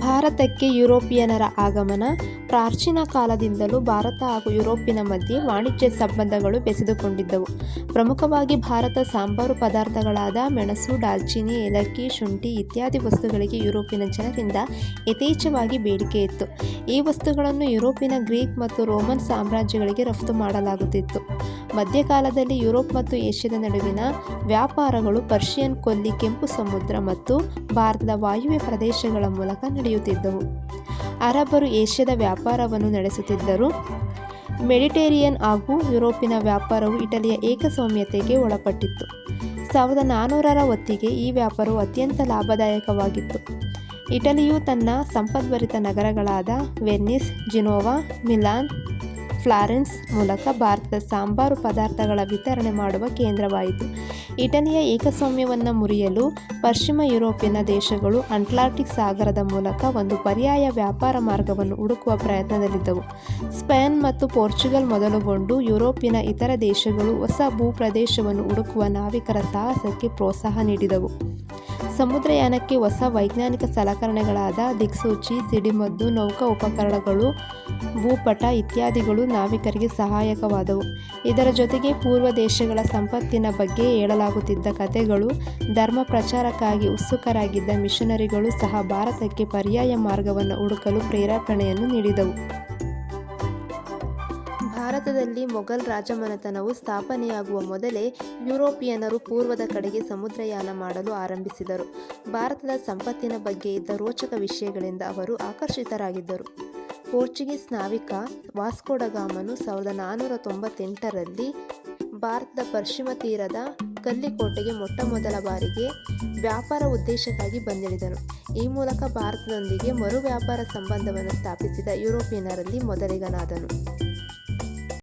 ಭಾರತಕ್ಕೆ ಯುರೋಪಿಯನರ ಆಗಮನ ಪ್ರಾಚೀನ ಕಾಲದಿಂದಲೂ ಭಾರತ ಹಾಗೂ ಯುರೋಪಿನ ಮಧ್ಯೆ ವಾಣಿಜ್ಯ ಸಂಬಂಧಗಳು ಬೆಸೆದುಕೊಂಡಿದ್ದವು. ಪ್ರಮುಖವಾಗಿ ಭಾರತ ಸಾಂಬಾರು ಪದಾರ್ಥಗಳಾದ ಮೆಣಸು ದಾಲ್ಚಿನ್ನಿ ಏಲಕ್ಕಿ, ಶುಂಠಿ ಇತ್ಯಾದಿ ವಸ್ತುಗಳಿಗೆ ಯುರೋಪಿನ ಜನರಿಂದ ಯಥೇಚ್ಛವಾಗಿ ಬೇಡಿಕೆ ಇತ್ತು. ಈ ವಸ್ತುಗಳನ್ನು ಯುರೋಪಿನ ಗ್ರೀಕ್ ಮತ್ತು ರೋಮನ್ ಸಾಮ್ರಾಜ್ಯಗಳಿಗೆ ರಫ್ತು ಮಾಡಲಾಗುತ್ತಿತ್ತು. ಮಧ್ಯಕಾಲದಲ್ಲಿ ಯುರೋಪ್ ಮತ್ತು ಏಷ್ಯಾದ ನಡುವಿನ ವ್ಯಾಪಾರಗಳು ಪರ್ಷಿಯನ್ ಕೊಲ್ಲಿ, ಕೆಂಪು ಸಮುದ್ರ ಮತ್ತು ಭಾರತದ ವಾಯುವ್ಯ ಪ್ರದೇಶಗಳ ಮೂಲಕ ನಡೆಯುತ್ತಿದ್ದವು. ಅರಬ್ಬರು ಏಷ್ಯಾದ ವ್ಯಾಪಾರವನ್ನು ನಡೆಸುತ್ತಿದ್ದರು. ಮೆಡಿಟೇರಿಯನ್ ಹಾಗೂ ಯುರೋಪಿನ ವ್ಯಾಪಾರವು ಇಟಲಿಯ ಏಕಸ್ವಾಮ್ಯತೆಗೆ ಒಳಪಟ್ಟಿತ್ತು. ಸಾವಿರದ ನಾನ್ನೂರರ ಹೊತ್ತಿಗೆ ಈ ವ್ಯಾಪಾರವು ಅತ್ಯಂತ ಲಾಭದಾಯಕವಾಗಿತ್ತು. ಇಟಲಿಯು ತನ್ನ ಸಂಪದ್ಭರಿತ ನಗರಗಳಾದ ವೆನ್ನಿಸ್, ಜಿನೋವಾ, ಮಿಲಾನ್ ಫ್ಲಾರೆನ್ಸ್ ಮೂಲಕ ಭಾರತದ ಸಾಂಬಾರು ಪದಾರ್ಥಗಳ ವಿತರಣೆ ಮಾಡುವ ಕೇಂದ್ರವಾಯಿತು. ಇಟಲಿಯ ಏಕಸ್ವಾಮ್ಯವನ್ನು ಮುರಿಯಲು ಪಶ್ಚಿಮ ಯುರೋಪಿಯನ್ ದೇಶಗಳು ಅಟ್ಲಾಂಟಿಕ್ ಸಾಗರದ ಮೂಲಕ ಒಂದು ಪರ್ಯಾಯ ವ್ಯಾಪಾರ ಮಾರ್ಗವನ್ನು ಹುಡುಕುವ ಪ್ರಯತ್ನದಲ್ಲಿದ್ದವು. ಸ್ಪೇನ್ ಮತ್ತು ಪೋರ್ಚುಗಲ್ ಮೊದಲುಗೊಂಡು ಯುರೋಪಿನ ಇತರ ದೇಶಗಳು ಹೊಸ ಭೂಪ್ರದೇಶವನ್ನು ಹುಡುಕುವ ನಾವಿಕರ ಸಾಹಸಕ್ಕೆ ಪ್ರೋತ್ಸಾಹ ನೀಡಿದವು. ಸಮುದ್ರಯಾನಕ್ಕೆ ಹೊಸ ವೈಜ್ಞಾನಿಕ ಸಲಕರಣೆಗಳಾದ ದಿಕ್ಸೂಚಿ, ಸಿಡಿಮದ್ದು, ನೌಕಾ ಉಪಕರಣಗಳು, ಭೂಪಟ ಇತ್ಯಾದಿಗಳು ನಾವಿಕರಿಗೆ ಸಹಾಯಕವಾದವು. ಇದರ ಜೊತೆಗೆ ಪೂರ್ವ ದೇಶಗಳ ಸಂಪತ್ತಿನ ಬಗ್ಗೆ ಹೇಳಲಾಗುತ್ತಿದ್ದ ಕಥೆಗಳು, ಧರ್ಮ ಪ್ರಚಾರಕ್ಕಾಗಿ ಉತ್ಸುಕರಾಗಿದ್ದ ಮಿಷನರಿಗಳು ಸಹ ಭಾರತಕ್ಕೆ ಪರ್ಯಾಯ ಮಾರ್ಗವನ್ನು ಹುಡುಕಲು ಪ್ರೇರೇಪಣೆಯನ್ನು ನೀಡಿದವು. ಭಾರತದಲ್ಲಿ ಮೊಘಲ್ ರಾಜಮನೆತನವು ಸ್ಥಾಪನೆಯಾಗುವ ಮೊದಲೇ ಯುರೋಪಿಯನರು ಪೂರ್ವದ ಕಡೆಗೆ ಸಮುದ್ರಯಾನ ಮಾಡಲು ಆರಂಭಿಸಿದರು. ಭಾರತದ ಸಂಪತ್ತಿನ ಬಗ್ಗೆ ಇದ್ದ ರೋಚಕ ವಿಷಯಗಳಿಂದ ಅವರು ಆಕರ್ಷಿತರಾಗಿದ್ದರು. ಪೋರ್ಚುಗೀಸ್ ನಾವಿಕ ವಾಸ್ಕೋಡಗಾಮನು ಸಾವಿರದ ನಾನ್ನೂರ ತೊಂಬತ್ತೆಂಟರಲ್ಲಿ ಭಾರತದ ಪಶ್ಚಿಮ ತೀರದ ಕಲ್ಲಿಕೋಟೆಗೆ ಮೊಟ್ಟ ಮೊದಲ ಬಾರಿಗೆ ವ್ಯಾಪಾರ ಉದ್ದೇಶಕ್ಕಾಗಿ ಬಂದಿಳಿದನು. ಈ ಮೂಲಕ ಭಾರತದೊಂದಿಗೆ ಮರು ವ್ಯಾಪಾರ ಸಂಬಂಧವನ್ನು ಸ್ಥಾಪಿಸಿದ ಯುರೋಪಿಯನ್ನರಲ್ಲಿ ಮೊದಲಿಗನಾದನು.